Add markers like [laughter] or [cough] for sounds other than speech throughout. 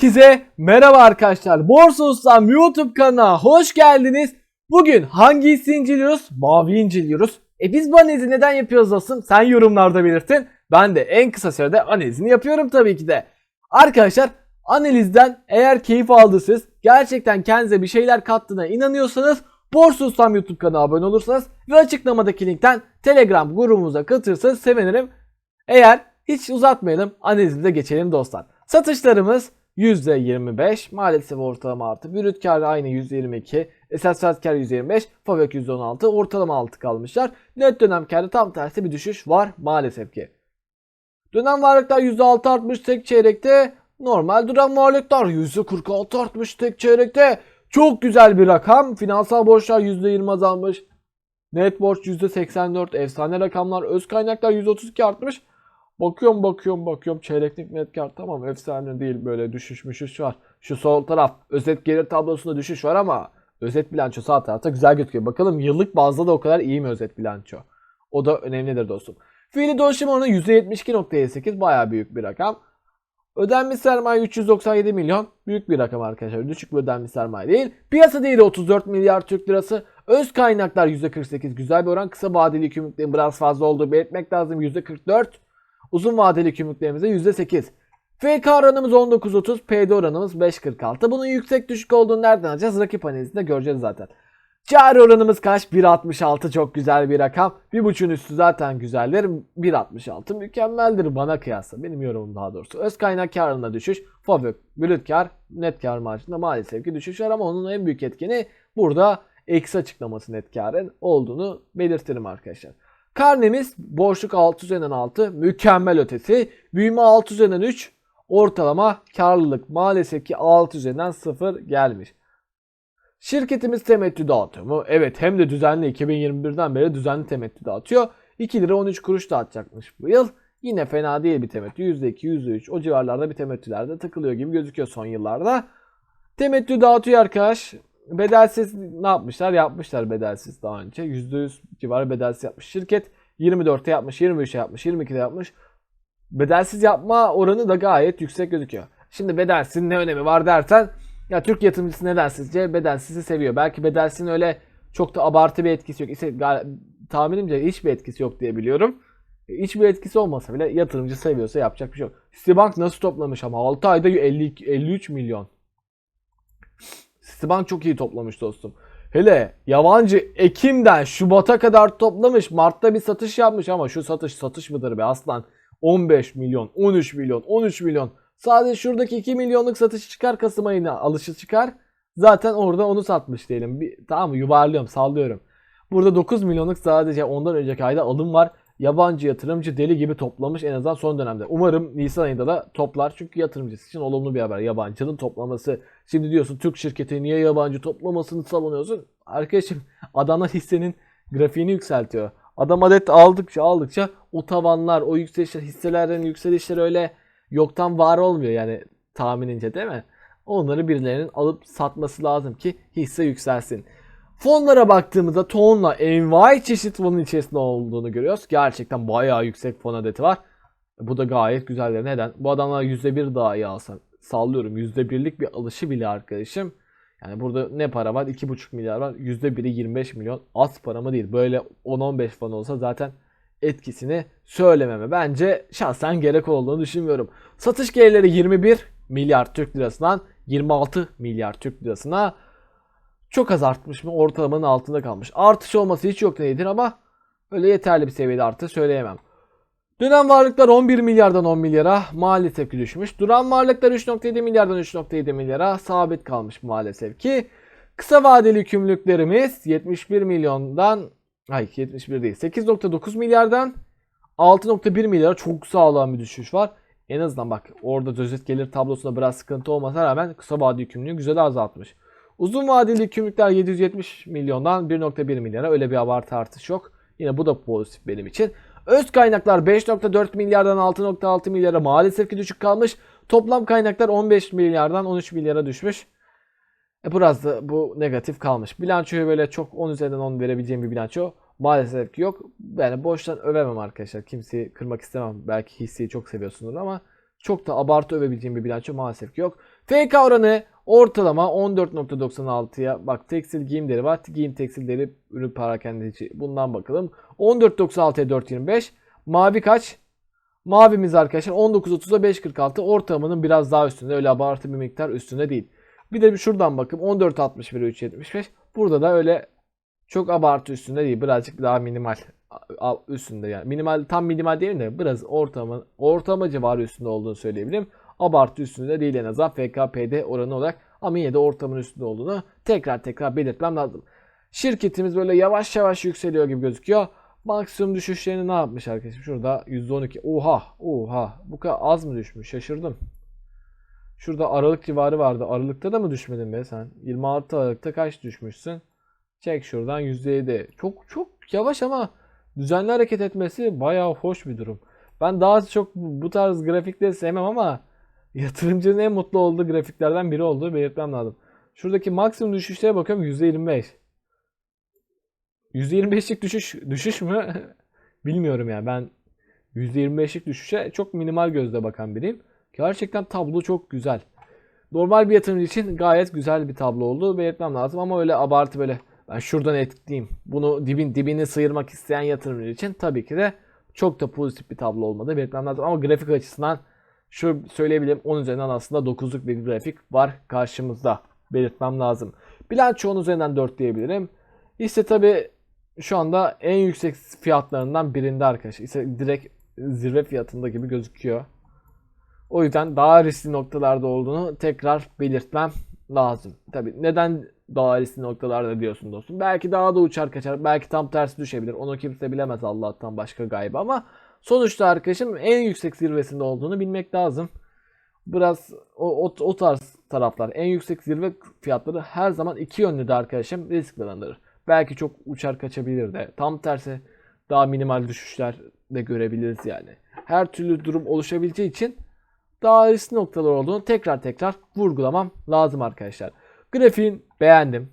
Herkese merhaba arkadaşlar. Borsa Ustam YouTube kanalına hoş geldiniz. Bugün hangi hissi inceliyoruz? Mavi inceliyoruz. E biz bu analizi neden yapıyoruz dostum? Sen yorumlarda belirtin. Ben de en kısa sürede analizini yapıyorum tabii ki de. Arkadaşlar analizden eğer keyif aldıysanız, gerçekten kendinize bir şeyler kattığına inanıyorsanız Borsa Ustam YouTube kanalına abone olursanız ve açıklamadaki linkten Telegram grubumuza katılırsanız sevinirim. Eğer hiç uzatmayalım analizimize geçelim dostlar. Satışlarımız %25 maalesef ortalama artı. Brüt kar aynı %22. Esas fiyat kar %25. Fabrik %16. Ortalama 6 kalmışlar. Net dönem karı tam tersi bir düşüş var maalesef ki. Dönem varlıklar %6 artmış tek çeyrekte. Normal duran varlıklar %46 artmış tek çeyrekte. Çok güzel bir rakam. Finansal borçlar %20 azalmış. Net borç %84. Efsane rakamlar. Öz kaynaklar %32 artmış. Bakıyorum bakıyorum bakıyorum çeyreklik net kar tamam efsane değil böyle düşüş müşüş var. Şu sol taraf özet gelir tablosunda düşüş var ama özet bilanço sağ tarafta güzel gözüküyor. Bakalım yıllık bazda da o kadar iyi mi özet bilanço? O da önemlidir dostum. Fiili dolaşım oranı %72.58 baya büyük bir rakam. Ödenmiş sermaye 397 milyon. Büyük bir rakam arkadaşlar. Düşük bir ödenmiş sermaye değil. Piyasa değeri 34 milyar Türk lirası. Öz kaynaklar %48 güzel bir oran. Kısa vadeli yükümlülüklerin biraz fazla olduğu belirtmek lazım. %44. Uzun vadeli yükümlülüklerimize %8. FK oranımız 19.30, PD oranımız 5.46. Bunun yüksek düşük olduğunu nereden alacağız? Rakip analizinde göreceğiz zaten. Cari oranımız kaç? 1.66 çok güzel bir rakam. 1.5'ün üstü zaten güzeldir. 1.66 mükemmeldir bana kıyasla. Benim yorumum daha doğrusu. Öz kaynak karında düşüş. Fabrik, brüt kar, net kar marjında maalesef ki düşüş var ama onun en büyük etkeni burada eksi açıklaması net karın olduğunu belirtirim arkadaşlar. Karnemiz boşluk 6 üzerinden 6 mükemmel ötesi. Büyüme 6 üzerinden 3 ortalama karlılık maalesef ki 6 üzerinden 0 gelmiş. Şirketimiz temettü dağıtıyor mu? Evet hem de düzenli 2021'den beri düzenli temettü dağıtıyor. 2 lira 13 kuruş dağıtacakmış bu yıl. Yine fena değil bir temettü. %2, %3 o civarlarda bir temettülerde takılıyor gibi gözüküyor son yıllarda. Temettü dağıtıyor arkadaş. Bedelsiz ne yapmışlar? Yapmışlar bedelsiz daha önce. %100 civarı bedelsiz yapmış şirket. 24'te yapmış, 23'e yapmış, 22'de yapmış. Bedelsiz yapma oranı da gayet yüksek gözüküyor. Şimdi bedelsiz ne önemi var dersen ya Türk yatırımcısı neden sizce bedelsizi seviyor. Belki bedelsizin öyle çok da abartı bir etkisi yok. İşte, tahminimce hiçbir etkisi yok diye biliyorum. Hiçbir etkisi olmasa bile yatırımcı seviyorsa yapacak bir şey yok. Citibank nasıl toplamış ama 6 ayda 50, 53 milyon. Citibank çok iyi toplamış dostum. Hele yabancı Ekim'den Şubat'a kadar toplamış. Mart'ta bir satış yapmış ama şu satış satış mıdır be aslan? 15 milyon, 13 milyon, 13 milyon. Sadece şuradaki 2 milyonluk satış çıkar Kasım ayına alışı çıkar. Zaten orada onu satmış diyelim. Bir, tamam mı yuvarlıyorum sallıyorum. Burada 9 milyonluk sadece ondan önceki ayda alım var. Yabancı yatırımcı deli gibi toplamış en azından son dönemde. Umarım Nisan ayında da toplar. Çünkü yatırımcısı için olumlu bir haber. Yabancının toplaması. Şimdi diyorsun Türk şirketi niye yabancı toplamasını savunuyorsun? Arkadaşım adamlar hissenin grafiğini yükseltiyor. Adam adet aldıkça aldıkça o tavanlar, o yükselişler, hisselerin yükselişleri öyle yoktan var olmuyor yani tahminince değil mi? Onları birilerinin alıp satması lazım ki hisse yükselsin. Fonlara baktığımızda tonla envai çeşit fonun içerisinde olduğunu görüyoruz. Gerçekten bayağı yüksek fon adeti var. Bu da gayet güzel. Neden? Bu adamlar %1 daha iyi alsa sallıyorum %1'lik bir alışı bile arkadaşım. Yani burada ne para var? 2,5 milyar var. %1'i 25 milyon. Az para mı değil. Böyle 10-15 fon olsa zaten etkisini söylememe. Bence şahsen gerek olduğunu düşünmüyorum. Satış gelirleri 21 milyar Türk lirasından 26 milyar Türk lirasına çok az artmış mı? Ortalamanın altında kalmış. Artış olması hiç yok nedir ama öyle yeterli bir seviyede arttı söyleyemem. Dönem varlıklar 11 milyardan 10 milyara maalesef ki düşmüş. Duran varlıklar 3.7 milyardan 3.7 milyara sabit kalmış maalesef ki. Kısa vadeli yükümlülüklerimiz 71 milyondan ay 71 değil 8.9 milyardan 6.1 milyara çok sağlam bir düşüş var. En azından bak orada özet gelir tablosunda biraz sıkıntı olmasına rağmen kısa vadeli yükümlülüğü güzel azaltmış. Uzun vadeli yükümlülükler 770 milyondan 1.1 milyara öyle bir abartı artış yok. Yine bu da pozitif benim için. Öz kaynaklar 5.4 milyardan 6.6 milyara maalesef ki düşük kalmış. Toplam kaynaklar 15 milyardan 13 milyara düşmüş. E biraz da bu negatif kalmış. Bilançoyu böyle çok 10 üzerinden 10 verebileceğim bir bilanço maalesef ki yok. Yani boştan övemem arkadaşlar. Kimseyi kırmak istemem. Belki hisseyi çok seviyorsunuz ama Çok da abartı övebileceğim bir bilanço maalesef ki yok. FK oranı ortalama 14.96'ya bak tekstil giyimleri var. Giyim tekstilleri ürün perakendeci bundan bakalım. 14.96'ya 4.25. Mavi kaç? Mavimiz arkadaşlar 19.30'a 5.46 ortalamanın biraz daha üstünde. Öyle abartı bir miktar üstünde değil. Bir de bir şuradan bakın 14.61'e 3.75. Burada da öyle çok abartı üstünde değil. Birazcık daha minimal üstünde yani. Minimal tam minimal değil de biraz ortalama ortalama civarı üstünde olduğunu söyleyebilirim. Abartı üstünde değil en azından FKPD oranı olarak ama yine de ortamın üstünde olduğunu tekrar tekrar belirtmem lazım. Şirketimiz böyle yavaş yavaş yükseliyor gibi gözüküyor. Maksimum düşüşlerini ne yapmış arkadaşım? Şurada %12. Oha, oha. Bu kadar az mı düşmüş? Şaşırdım. Şurada Aralık civarı vardı. Aralıkta da mı düşmedin be sen? 26 Aralık'ta kaç düşmüşsün? Çek şuradan %7. Çok çok yavaş ama düzenli hareket etmesi bayağı hoş bir durum. Ben daha çok bu tarz grafikleri sevmem ama yatırımcının en mutlu olduğu grafiklerden biri olduğu belirtmem lazım. Şuradaki maksimum düşüşlere bakıyorum %25. %25'lik düşüş düşüş mü? [laughs] Bilmiyorum yani ben %25'lik düşüşe çok minimal gözle bakan biriyim. Gerçekten tablo çok güzel. Normal bir yatırımcı için gayet güzel bir tablo oldu belirtmem lazım ama öyle abartı böyle ben şuradan etkileyeyim. Bunu dibin dibini sıyırmak isteyen yatırımcı için tabii ki de çok da pozitif bir tablo olmadı belirtmem lazım ama grafik açısından şu söyleyebilirim 10 üzerinden aslında 9'luk bir grafik var karşımızda belirtmem lazım. Bilanço 10 üzerinden 4 diyebilirim. İşte tabii şu anda en yüksek fiyatlarından birinde arkadaşlar. İşte direkt zirve fiyatında gibi gözüküyor. O yüzden daha riskli noktalarda olduğunu tekrar belirtmem lazım. Tabii neden daha riskli noktalarda diyorsun dostum. Belki daha da uçar kaçar. Belki tam tersi düşebilir. Onu kimse bilemez Allah'tan başka gayb ama sonuçta arkadaşım en yüksek zirvesinde olduğunu bilmek lazım. Biraz o, o, o tarz taraflar en yüksek zirve fiyatları her zaman iki yönlü de arkadaşım risklendirir. Belki çok uçar kaçabilir de. Tam tersi daha minimal düşüşler de görebiliriz yani. Her türlü durum oluşabileceği için daha riskli noktalar olduğunu tekrar tekrar vurgulamam lazım arkadaşlar. Grafiğin beğendim.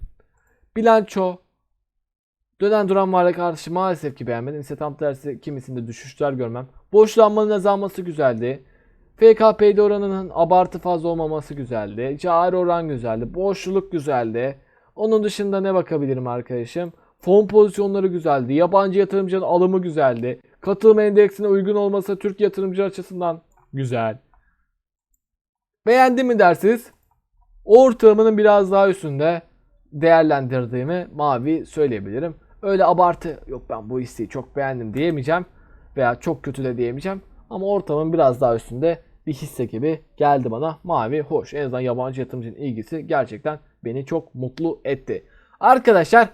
Bilanço dönen duran varlık karşı maalesef ki beğenmedim. İşte tam tersi kimisinde düşüşler görmem. Borçlanmanın azalması güzeldi. FKPD oranının abartı fazla olmaması güzeldi. Cari oran güzeldi. Borçluluk güzeldi. Onun dışında ne bakabilirim arkadaşım? Fon pozisyonları güzeldi. Yabancı yatırımcının alımı güzeldi. Katılım endeksine uygun olması Türk yatırımcı açısından güzel. Beğendi mi dersiniz? Ortalamanın biraz daha üstünde değerlendirdiğimi mavi söyleyebilirim. Öyle abartı yok ben bu hisseyi çok beğendim diyemeyeceğim veya çok kötü de diyemeyeceğim. Ama ortamın biraz daha üstünde bir hisse gibi geldi bana. Mavi hoş. En azından yabancı yatırımcının ilgisi gerçekten beni çok mutlu etti. Arkadaşlar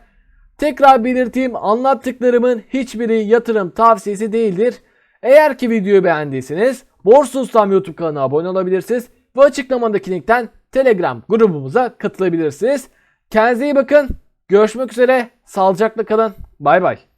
tekrar belirteyim anlattıklarımın hiçbiri yatırım tavsiyesi değildir. Eğer ki videoyu beğendiyseniz Borsa Ustam YouTube kanalına abone olabilirsiniz. Ve açıklamadaki linkten Telegram grubumuza katılabilirsiniz. Kendinize iyi bakın. Görüşmek üzere. Sağlıcakla kalın. Bay bay.